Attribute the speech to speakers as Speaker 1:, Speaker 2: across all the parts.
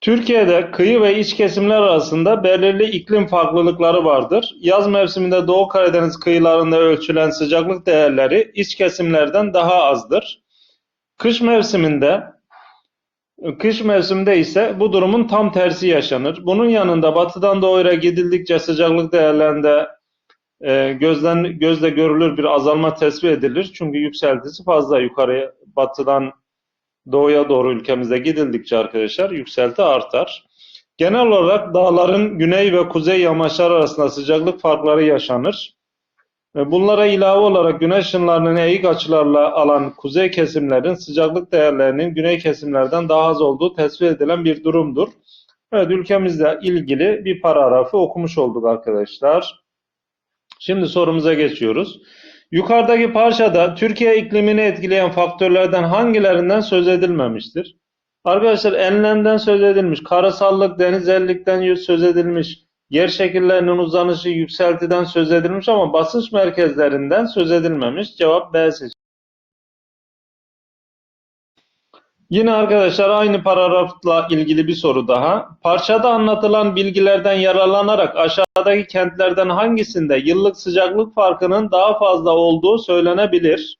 Speaker 1: Türkiye'de kıyı ve iç kesimler arasında belirli iklim farklılıkları vardır. Yaz mevsiminde Doğu Karadeniz kıyılarında ölçülen sıcaklık değerleri iç kesimlerden daha azdır. Kış mevsiminde kış mevsiminde ise bu durumun tam tersi yaşanır. Bunun yanında batıdan doğuya gidildikçe sıcaklık değerlerinde e, gözden gözle görülür bir azalma tespit edilir. Çünkü yükseltisi fazla yukarıya batıdan doğuya doğru ülkemizde gidildikçe arkadaşlar yükselti artar. Genel olarak dağların güney ve kuzey yamaçlar arasında sıcaklık farkları yaşanır. Bunlara ilave olarak güneş ışınlarını eğik açılarla alan kuzey kesimlerin sıcaklık değerlerinin güney kesimlerden daha az olduğu tespit edilen bir durumdur. Evet ülkemizle ilgili bir paragrafı okumuş olduk arkadaşlar. Şimdi sorumuza geçiyoruz. Yukarıdaki parçada Türkiye iklimini etkileyen faktörlerden hangilerinden söz edilmemiştir? Arkadaşlar enlemden söz edilmiş, karasallık, denizellikten söz edilmiş, yer şekillerinin uzanışı, yükseltiden söz edilmiş ama basınç merkezlerinden söz edilmemiş. Cevap B seçeneği. Yine arkadaşlar aynı paragrafla ilgili bir soru daha. Parçada anlatılan bilgilerden yararlanarak aşağıdaki kentlerden hangisinde yıllık sıcaklık farkının daha fazla olduğu söylenebilir?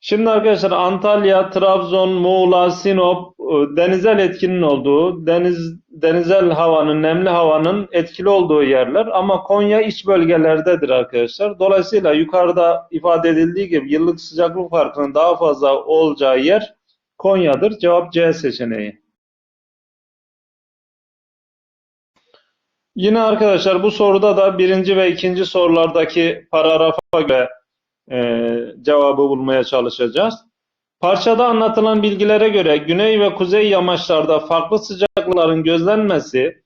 Speaker 1: Şimdi arkadaşlar Antalya, Trabzon, Muğla, Sinop e, denizel etkinin olduğu, deniz denizel havanın, nemli havanın etkili olduğu yerler ama Konya iç bölgelerdedir arkadaşlar. Dolayısıyla yukarıda ifade edildiği gibi yıllık sıcaklık farkının daha fazla olacağı yer Konya'dır. Cevap C seçeneği. Yine arkadaşlar bu soruda da birinci ve ikinci sorulardaki paragrafa göre e, cevabı bulmaya çalışacağız. Parçada anlatılan bilgilere göre güney ve kuzey yamaçlarda farklı sıcaklıkların gözlenmesi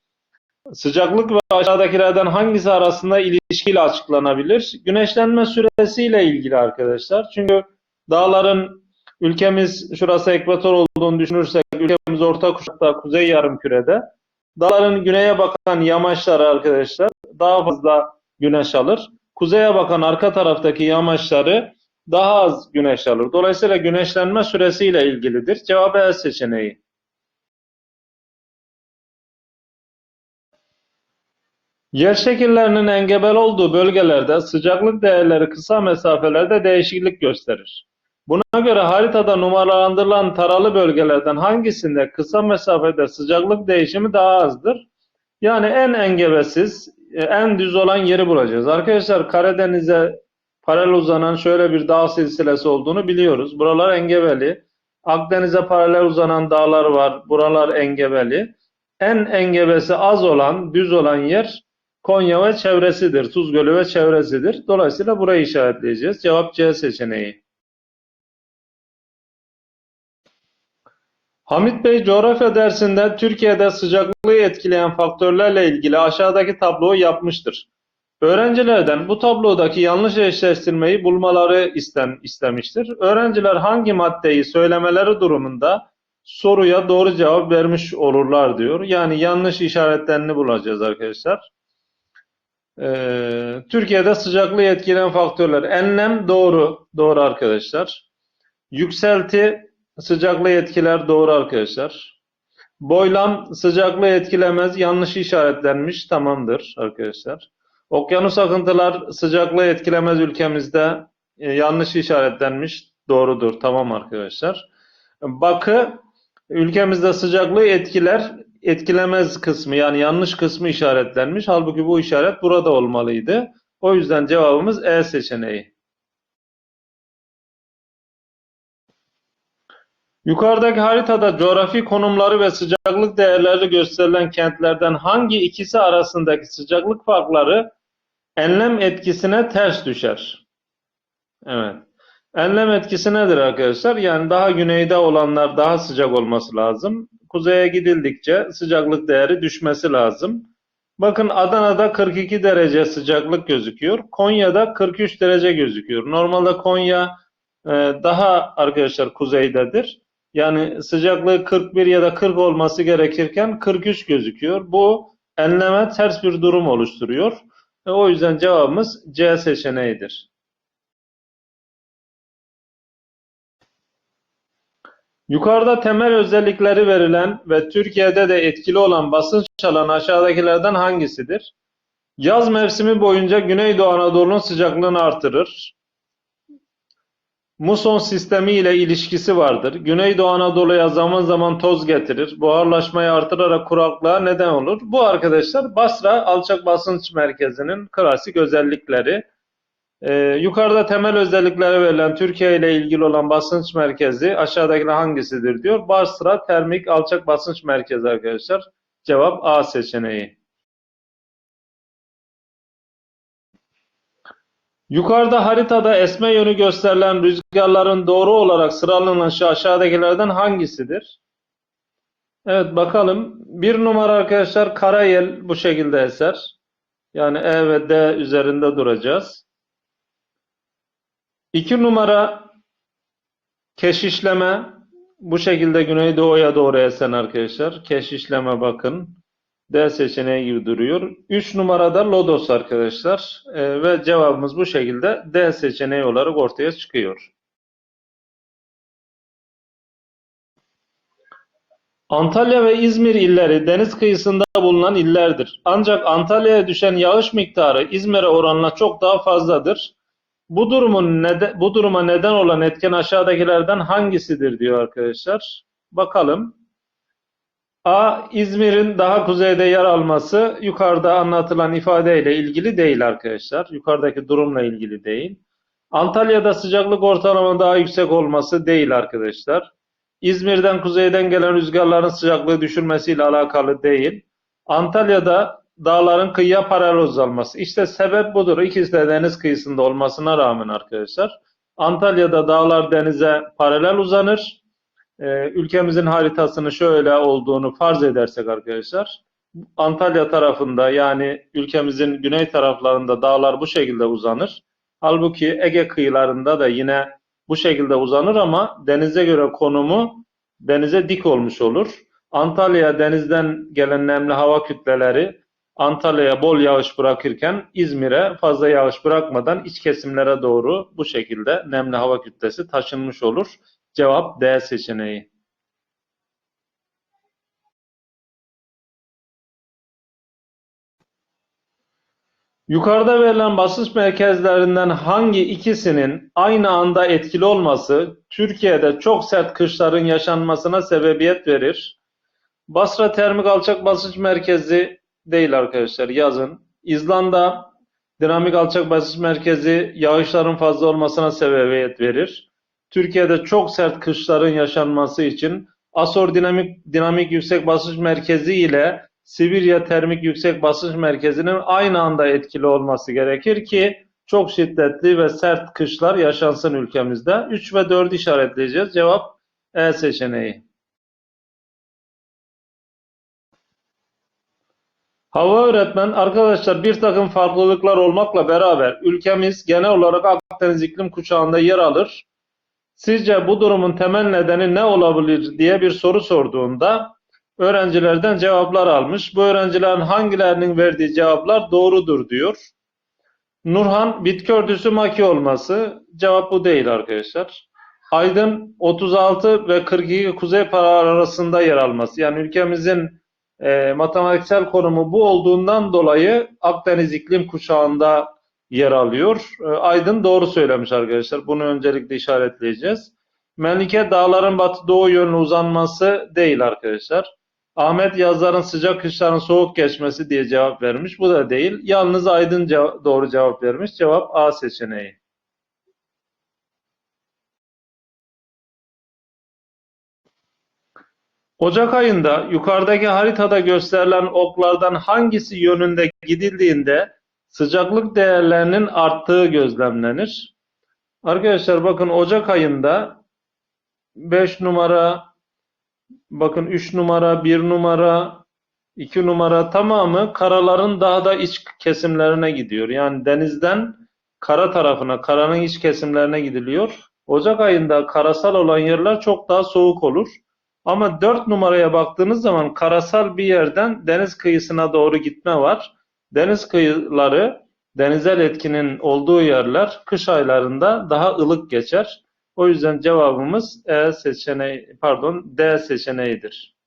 Speaker 1: sıcaklık ve aşağıdakilerden hangisi arasında ilişkiyle açıklanabilir? Güneşlenme süresiyle ilgili arkadaşlar. Çünkü dağların ülkemiz şurası ekvator olduğunu düşünürsek ülkemiz orta kuşakta kuzey yarımkürede. Dağların güneye bakan yamaçları arkadaşlar daha fazla güneş alır. Kuzeye bakan arka taraftaki yamaçları daha az güneş alır. Dolayısıyla güneşlenme süresiyle ilgilidir. Cevap E seçeneği. Yer şekillerinin engebel olduğu bölgelerde sıcaklık değerleri kısa mesafelerde değişiklik gösterir. Buna göre haritada numaralandırılan taralı bölgelerden hangisinde kısa mesafede sıcaklık değişimi daha azdır? Yani en engebesiz, en düz olan yeri bulacağız. Arkadaşlar Karadeniz'e paralel uzanan şöyle bir dağ silsilesi olduğunu biliyoruz. Buralar engebeli. Akdeniz'e paralel uzanan dağlar var. Buralar engebeli. En engebesi az olan, düz olan yer Konya ve çevresidir. Tuz Gölü ve çevresidir. Dolayısıyla burayı işaretleyeceğiz. Cevap C seçeneği. Hamit Bey coğrafya dersinde Türkiye'de sıcaklığı etkileyen faktörlerle ilgili aşağıdaki tabloyu yapmıştır. Öğrencilerden bu tablodaki yanlış eşleştirmeyi bulmaları isten, istemiştir. Öğrenciler hangi maddeyi söylemeleri durumunda soruya doğru cevap vermiş olurlar diyor. Yani yanlış işaretlerini bulacağız arkadaşlar. Ee, Türkiye'de sıcaklığı etkileyen faktörler. Enlem doğru. Doğru arkadaşlar. Yükselti sıcaklığı etkiler. Doğru arkadaşlar. Boylam sıcaklığı etkilemez. Yanlış işaretlenmiş. Tamamdır arkadaşlar. Okyanus akıntılar sıcaklığı etkilemez ülkemizde. E, yanlış işaretlenmiş. Doğrudur. Tamam arkadaşlar. Bakı ülkemizde sıcaklığı etkiler etkilemez kısmı yani yanlış kısmı işaretlenmiş. Halbuki bu işaret burada olmalıydı. O yüzden cevabımız E seçeneği. Yukarıdaki haritada coğrafi konumları ve sıcaklık değerleri gösterilen kentlerden hangi ikisi arasındaki sıcaklık farkları enlem etkisine ters düşer? Evet. Enlem etkisi nedir arkadaşlar? Yani daha güneyde olanlar daha sıcak olması lazım. Kuzeye gidildikçe sıcaklık değeri düşmesi lazım. Bakın Adana'da 42 derece sıcaklık gözüküyor. Konya'da 43 derece gözüküyor. Normalde Konya e, daha arkadaşlar kuzeydedir. Yani sıcaklığı 41 ya da 40 olması gerekirken 43 gözüküyor. Bu enleme ters bir durum oluşturuyor. E, o yüzden cevabımız C seçeneğidir. Yukarıda temel özellikleri verilen ve Türkiye'de de etkili olan basınç alanı aşağıdakilerden hangisidir? Yaz mevsimi boyunca Güneydoğu Anadolu'nun sıcaklığını artırır. Muson sistemi ile ilişkisi vardır. Güneydoğu Anadolu'ya zaman zaman toz getirir. Buharlaşmayı artırarak kuraklığa neden olur. Bu arkadaşlar Basra alçak basınç merkezinin klasik özellikleri. Ee, yukarıda temel özellikleri verilen Türkiye ile ilgili olan basınç merkezi aşağıdakiler hangisidir diyor. Basra termik alçak basınç merkezi arkadaşlar. Cevap A seçeneği. Yukarıda haritada esme yönü gösterilen rüzgarların doğru olarak sıralanışı aşağıdakilerden hangisidir? Evet bakalım. Bir numara arkadaşlar karayel bu şekilde eser. Yani E ve D üzerinde duracağız. İki numara keşişleme bu şekilde güneydoğuya doğru esen arkadaşlar. Keşişleme bakın. D seçeneği gibi duruyor. 3 numarada Lodos arkadaşlar. Ee, ve cevabımız bu şekilde D seçeneği olarak ortaya çıkıyor. Antalya ve İzmir illeri deniz kıyısında bulunan illerdir. Ancak Antalya'ya düşen yağış miktarı İzmir'e oranla çok daha fazladır. Bu durumun neden, bu duruma neden olan etken aşağıdakilerden hangisidir diyor arkadaşlar. Bakalım. A. İzmir'in daha kuzeyde yer alması yukarıda anlatılan ifadeyle ilgili değil arkadaşlar. Yukarıdaki durumla ilgili değil. Antalya'da sıcaklık ortalama daha yüksek olması değil arkadaşlar. İzmir'den kuzeyden gelen rüzgarların sıcaklığı düşürmesiyle alakalı değil. Antalya'da dağların kıyıya paralel uzanması. İşte sebep budur. İkisi de deniz kıyısında olmasına rağmen arkadaşlar. Antalya'da dağlar denize paralel uzanır. Ee, ülkemizin haritasını şöyle olduğunu farz edersek arkadaşlar. Antalya tarafında yani ülkemizin güney taraflarında dağlar bu şekilde uzanır. Halbuki Ege kıyılarında da yine bu şekilde uzanır ama denize göre konumu denize dik olmuş olur. Antalya denizden gelen nemli hava kütleleri Antalya'ya bol yağış bırakırken İzmir'e fazla yağış bırakmadan iç kesimlere doğru bu şekilde nemli hava kütlesi taşınmış olur. Cevap D seçeneği. Yukarıda verilen basınç merkezlerinden hangi ikisinin aynı anda etkili olması Türkiye'de çok sert kışların yaşanmasına sebebiyet verir? Basra termik alçak basınç merkezi değil arkadaşlar yazın. İzlanda dinamik alçak basınç merkezi yağışların fazla olmasına sebebiyet verir. Türkiye'de çok sert kışların yaşanması için Asor dinamik dinamik yüksek basınç merkezi ile Sibirya termik yüksek basınç merkezinin aynı anda etkili olması gerekir ki çok şiddetli ve sert kışlar yaşansın ülkemizde. 3 ve 4 işaretleyeceğiz. Cevap E seçeneği. Hava öğretmen arkadaşlar bir takım farklılıklar olmakla beraber ülkemiz genel olarak Akdeniz iklim kuşağında yer alır. Sizce bu durumun temel nedeni ne olabilir diye bir soru sorduğunda öğrencilerden cevaplar almış. Bu öğrencilerin hangilerinin verdiği cevaplar doğrudur diyor. Nurhan bitki örtüsü maki olması cevap bu değil arkadaşlar. Aydın 36 ve 42 kuzey para arasında yer alması. Yani ülkemizin e, matematiksel konumu bu olduğundan dolayı Akdeniz iklim kuşağında yer alıyor. E, Aydın doğru söylemiş arkadaşlar. Bunu öncelikle işaretleyeceğiz. Melike dağların batı doğu yönlü uzanması değil arkadaşlar. Ahmet yazların sıcak kışların soğuk geçmesi diye cevap vermiş. Bu da değil. Yalnız Aydın ceva doğru cevap vermiş. Cevap A seçeneği. Ocak ayında yukarıdaki haritada gösterilen oklardan hangisi yönünde gidildiğinde sıcaklık değerlerinin arttığı gözlemlenir. Arkadaşlar bakın Ocak ayında 5 numara, bakın 3 numara, 1 numara, 2 numara tamamı karaların daha da iç kesimlerine gidiyor. Yani denizden kara tarafına, karanın iç kesimlerine gidiliyor. Ocak ayında karasal olan yerler çok daha soğuk olur. Ama 4 numaraya baktığınız zaman karasal bir yerden deniz kıyısına doğru gitme var. Deniz kıyıları, denizel etkinin olduğu yerler kış aylarında daha ılık geçer. O yüzden cevabımız E seçeneği, pardon D seçeneğidir.